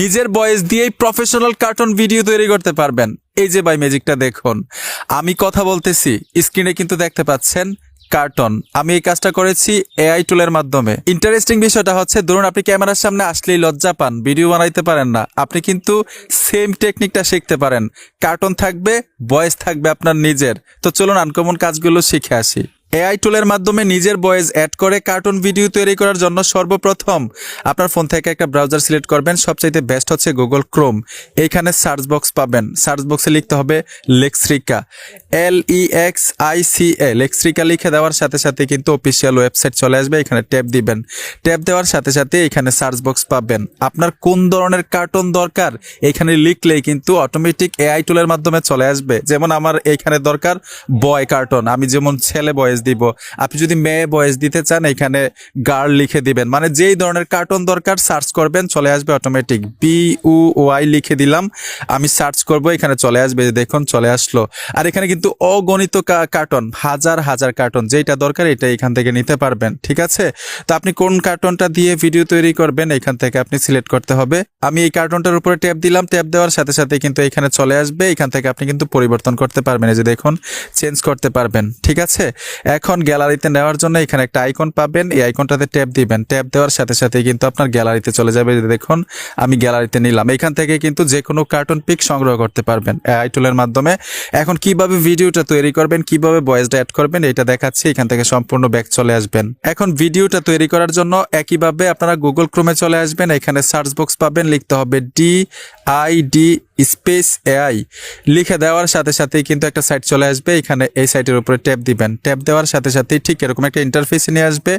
নিজের বয়েস দিয়েই প্রফেশনাল কার্টুন ভিডিও তৈরি করতে পারবেন। এই যে ভাই ম্যাজিকটা দেখুন। আমি কথা বলতেছি স্ক্রিনে কিন্তু দেখতে পাচ্ছেন কার্টন আমি এই কাজটা করেছি এআই টুলের মাধ্যমে। ইন্টারেস্টিং বিষয়টা হচ্ছে, ধরুন আপনি ক্যামেরার সামনে আসলেই লজ্জা পান ভিডিও বানাইতে পারেন না। আপনি কিন্তু সেম টেকনিকটা শিখতে পারেন। কার্টন থাকবে ভয়েস থাকবে আপনার নিজের। তো চলুন আনকমন কাজগুলো শিখে আসি। এআই টুলের মাধ্যমে নিজের ভয়েস অ্যাড করে কার্টুন ভিডিও তৈরি করার জন্য সর্বপ্রথম আপনার ফোন থেকে একটা ব্রাউজার সিলেক্ট করবেন। সবচাইতে বেস্ট হচ্ছে গুগল ক্রোম এইখানে সার্চ বক্স পাবেন। সার্চ বক্সে লিখতে হবে Lexica. L E X I C A Lexica লিখে দেওয়ার সাথে সাথে কিন্তু অফিসিয়াল ওয়েবসাইট চলে আসবে। এখানে ট্যাব দিবেন। ট্যাব দেওয়ার সাথে সাথে এখানে সার্চ বক্স পাবেন। আপনার কোন ধরনের কার্টুন দরকার এখানে লিখলেই কিন্তু অটোমেটিক এআই টুলের মাধ্যমে চলে আসবে। যেমন আমার এইখানে দরকার বয় কার্টুন আমি যেমন ছেলে বয়েস দিব। আপনি যদি মেয়ে বয়েস দিতে চান, এখানে গার্ল লিখে দিবেন। মানে যেই ধরনের কার্টুন দরকার সার্চ করবেন, চলে আসবে অটোমেটিক বি ওয়াই লিখে দিলাম, আমি সার্চ করব, এখানে চলে আসবে দেখুন, চলে আসলো। আর এখানে কিন্তু অগণিত কার্টুন হাজার হাজার কার্টুন যেটা দরকার, এটা এখান থেকে নিতে পারবেন, ঠিক আছে? তো আপনি কোন কার্টুনটা দিয়ে ভিডিও তৈরি করবেন, এখান থেকে আপনি সিলেক্ট করতে হবে। আমি এই কার্টুনটার উপরে ট্যাপ দিলাম ট্যাপ দেওয়ার সাথে সাথে কিন্তু এখানে চলে আসবে, এখান থেকে আপনি কিন্তু পরিবর্তন করতে পারবেন, এই যে দেখুন চেঞ্জ করতে পারবেন, ঠিক আছে? এখন গ্যালারিতে নেওয়ার জন্য এখানে একটা আইকন পাবেন। এই আইকনটাতে ট্যাপ দিবেন। ট্যাপ দেওয়ার সাথে সাথে কিন্তু আপনার গ্যালারিতে চলে যাবে। দেখুন, আমি গ্যালারিতে নিলাম। এখান থেকে কিন্তু যে কোনো কার্টুন পিক সংগ্রহ করতে পারবেন আই টুলের মাধ্যমে। এখন কীভাবে ভিডিওটা তৈরি করবেন, কীভাবে ভয়েসটা অ্যাড করবেন, এটা দেখাচ্ছি। এখান থেকে সম্পূর্ণ ব্যাক চলে আসবেন। এখন ভিডিওটা তৈরি করার জন্য একইভাবে আপনারা গুগল ক্রোমে চলে আসবেন। এখানে সার্চ বক্স পাবেন, লিখতে হবে D I D space AI লিখে দেওয়ার সাথে সাথেই কিন্তু একটা সাইট চলে আসবে। এখানে এই সাইটের উপরে ট্যাপ দিবেন। ট্যাপ দেওয়ার সাথে সাথেই ঠিক এরকম একটা ইন্টারফেস নিয়ে আসবে।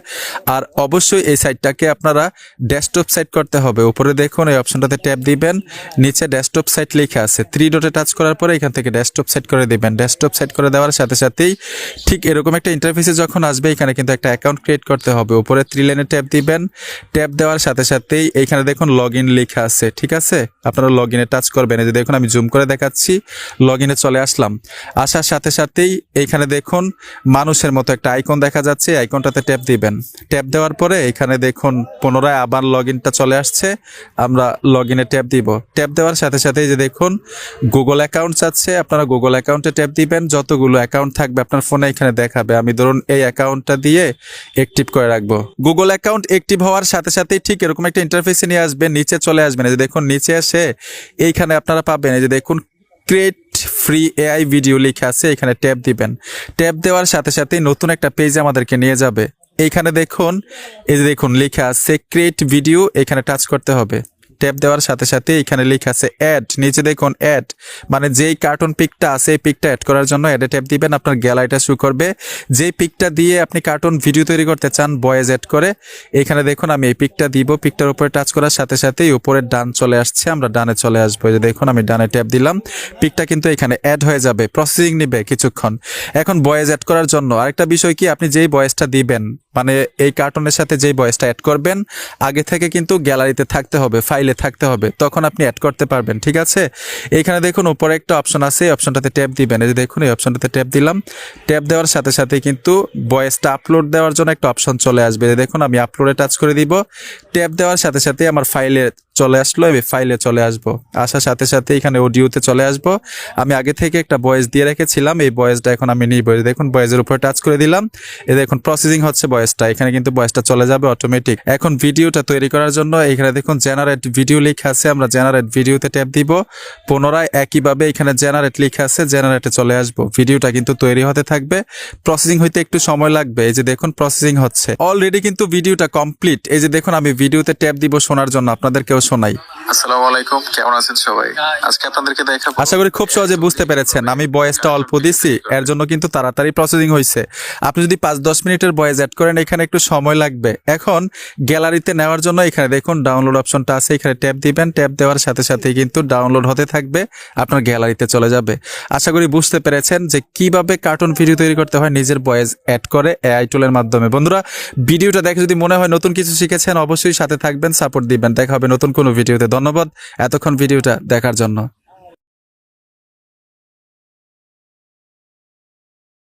আর অবশ্যই এই সাইটটাকে আপনারা ডেস্কটপ সাইট করতে হবে। উপরে দেখুন এই অপশনটাতে ট্যাপ দিবেন। নিচে ডেস্কটপ সাইট লেখা আছে। থ্রি ডটে টাচ করার পরে এখান থেকে ডেস্কটপ সেট করে দিবেন। ডেস্কটপ সেট করে দেওয়ার সাথে সাথেই ঠিক এরকম একটা ইন্টারফেসে যখন আসবে, এখানে কিন্তু একটা অ্যাকাউন্ট ক্রিয়েট করতে হবে। উপরে থ্রি লাইনে ট্যাপ দিবেন। ট্যাপ দেওয়ার সাথে সাথেই এইখানে দেখুন লগ ইন লেখা আছে। ঠিক আছে? আপনারা লগ ইনে টাচ করবেন। যে দেখুন, আমি জুম করে দেখাচ্ছি লগ চলে আসলাম। আসার সাথে সাথেই এইখানে দেখুন, মানুষের মতো একটা আইকন দেখা যাচ্ছে আইকনটাতে ট্যাপ দিবেন। ট্যাপ দেওয়ার পরে এখানে দেখুন, পুনরায় আবার লগ চলে আসছে, আমরা লগ ইনে ট্যাপ দিব। ট্যাপ দেওয়ার সাথে সাথে যে দেখুন গুগল অ্যাকাউন্ট চাচ্ছে, আপনারা গুগল অ্যাকাউন্টে ট্যাপ দিবেন, যতগুলো অ্যাকাউন্ট থাকবে আপনার ফোনে এখানে দেখাবে। আমি ধরুন, এই অ্যাকাউন্টটা দিয়ে অ্যাক্টিভ করে রাখব। গুগল অ্যাকাউন্ট অ্যাক্টিভ হওয়ার সাথে সাথেই ঠিক এরকম একটা ইন্টারফেসে নিয়ে আসবে, নিচে চলে আসবেন যে দেখুন, নিচে এসে এইখানে আপনারা পাবেন। এই যে দেখুন ক্রিয়েট ফ্রি এআই ভিডিও লেখা আছে, এখানে ট্যাপ দিবেন। ট্যাপ দেওয়ার সাথে সাথে নতুন একটা পেজ আমাদেরকে নিয়ে যাবে। এইখানে দেখুন, এই যে দেখুন, লেখা আছে ক্রিয়েট ভিডিও এখানে টাচ করতে হবে। ট্যাপ দেওয়ার সাথে সাথে এখানে লেখা আছে অ্যাড নিচে দেখুন অ্যাড মানে যেই কার্টুন পিকটা আছে, এই পিকটা অ্যাড করার জন্য অ্যাডে ট্যাপ দিবেন, আপনার গ্যালারিটা শু করবে। যেই পিকটা দিয়ে আপনি কার্টুন ভিডিও তৈরি করতে চান বয়েজ অ্যাড করে, এখানে দেখুন আমি এই পিকটা দিব। পিকটার উপরে টাচ করার সাথে সাথেই উপরে ডান চলে আসছে, আমরা ডানে চলে আসব। যে দেখুন, আমি ডানে ট্যাপ দিলাম। পিকটা কিন্তু এখানে অ্যাড হয়ে যাবে প্রসেসিং নিবে কিছুক্ষণ। এখন বয়েজ অ্যাড করার জন্য আরেকটা বিষয় কি, আপনি যেই বয়েসটা দিবেন মানে এই কার্টুনের সাথে যেই বয়েসটা অ্যাড করবেন, আগে থেকে কিন্তু গ্যালারিতে থাকতে হবে ফাইলে থাকতে হবে, তখন আপনি অ্যাড করতে পারবেন, ঠিক আছে? এখানে দেখুন, উপরে একটা অপশন আছে, এই অপশনটাতে ট্যাপ দিবেন। এই যে দেখুন, এই অপশনটাতে ট্যাপ দিলাম। ট্যাপ দেওয়ার সাথে সাথে কিন্তু বয়েসটা আপলোড দেওয়ার জন্য একটা অপশন চলে আসবে। দেখুন, আমি আপলোডে টাচ করে দিব। ট্যাপ দেওয়ার সাথে সাথে আমার ফাইলে চলে আসলো, আমি ফাইলে চলে আসব। আসার সাথে সাথে এখানে অডিওতে চলে আসব। আমি আগে থেকে একটা বয়েস দিয়ে রেখেছিলাম, এই বয়েসটা এখন আমি নিব। দেখুন বয়েসের উপরে টাচ করে দিলাম। এ দেখুন প্রসেসিং হচ্ছে ভয়েসটা এখানে কিন্তু ভয়েসটা চলে যাবে অটোমেটিক এখন ভিডিওটা তৈরি করার জন্য এখানে দেখুন জেনারেট ভিডিও লেখা আছে, আমরা জেনারেট ভিডিওতে ট্যাপ দিব। পুনরায় একইভাবে এখানে জেনারেট লেখা আছে জেনারেটে চলে আসব। ভিডিওটা কিন্তু তৈরি হতে থাকবে। প্রসেসিং হইতে একটু সময় লাগবে। এই যে দেখুন প্রসেসিং হচ্ছে। অলরেডি কিন্তু ভিডিওটা কমপ্লিট এই যে দেখুন, আমি ভিডিওতে ট্যাপ দিব শোনার জন্য, আপনাদেরকেও শোনাই। আসসালামু আলাইকুম, কেমন ডাউনলোড অপশনটা আছে, এখানে ট্যাপ দিবেন ট্যাপ দেওয়ার সাথে সাথে কিন্তু ডাউনলোড হতে থাকবে, আপনার গ্যালারিতে চলে যাবে। আশা করি বুঝতে পেরেছেন যে কীভাবে কার্টুন ভিডিও তৈরি করতে হয়, নিজের বয়েস অ্যাড করে এআই মাধ্যমে। বন্ধুরা ভিডিওটা দেখে যদি মনে হয় নতুন কিছু শিখেছেন, অবশ্যই সাথে থাকবেন সাপোর্ট দিবেন। দেখা হবে নতুন কোনো ভিডিওতে ধন্যবাদ এতক্ষণ ভিডিওটা দেখার জন্য।